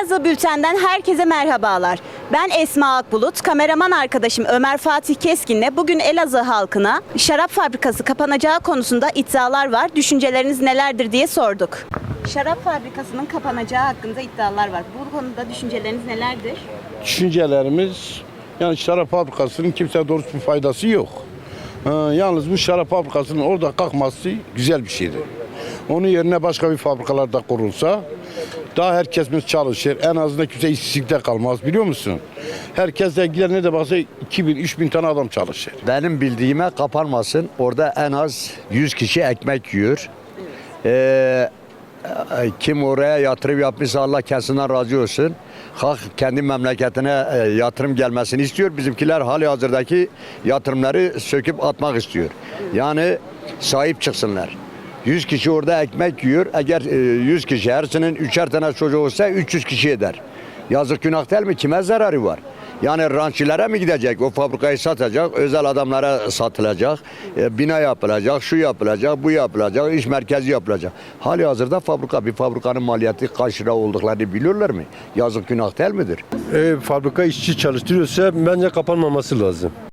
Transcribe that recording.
Elazığ Bülten'den herkese merhabalar. Ben Esma Akbulut, kameraman arkadaşım Ömer Fatih Keskin'le bugün Elazığ halkına şarap fabrikası kapanacağı konusunda iddialar var. Düşünceleriniz nelerdir diye sorduk. Şarap fabrikasının kapanacağı hakkında iddialar var. Bu konuda düşünceleriniz nelerdir? düşüncelerimiz yani şarap fabrikasının kimseye doğrusu bir faydası yok. Ee, yalnız bu şarap fabrikasının orada kalkması güzel bir şeydi. Onun yerine başka bir fabrikalarda kurulsa daha herkesimiz çalışır. En azından kimse işsizlikte kalmaz biliyor musun? Herkes de gider ne de baksa 2000 3000 tane adam çalışır. Benim bildiğime kapanmasın. Orada en az 100 kişi ekmek yiyor. Ee, e, kim oraya yatırım yapmışsa Allah kendisinden razı olsun. Halk kendi memleketine e, yatırım gelmesini istiyor. Bizimkiler hali hazırdaki yatırımları söküp atmak istiyor. Yani sahip çıksınlar. 100 kişi orada ekmek yiyor. Eğer e, 100 kişi hersinin üçer tane çocuğu olsa 300 kişi eder. Yazık günah değil mi? Kime zararı var? Yani rançilere mi gidecek? O fabrikayı satacak, özel adamlara satılacak, e, bina yapılacak, şu yapılacak, bu yapılacak, iş merkezi yapılacak. Hali hazırda fabrika, bir fabrikanın maliyeti kaç lira olduklarını biliyorlar mı? Yazık günah değil midir? E, fabrika işçi çalıştırıyorsa bence kapanmaması lazım.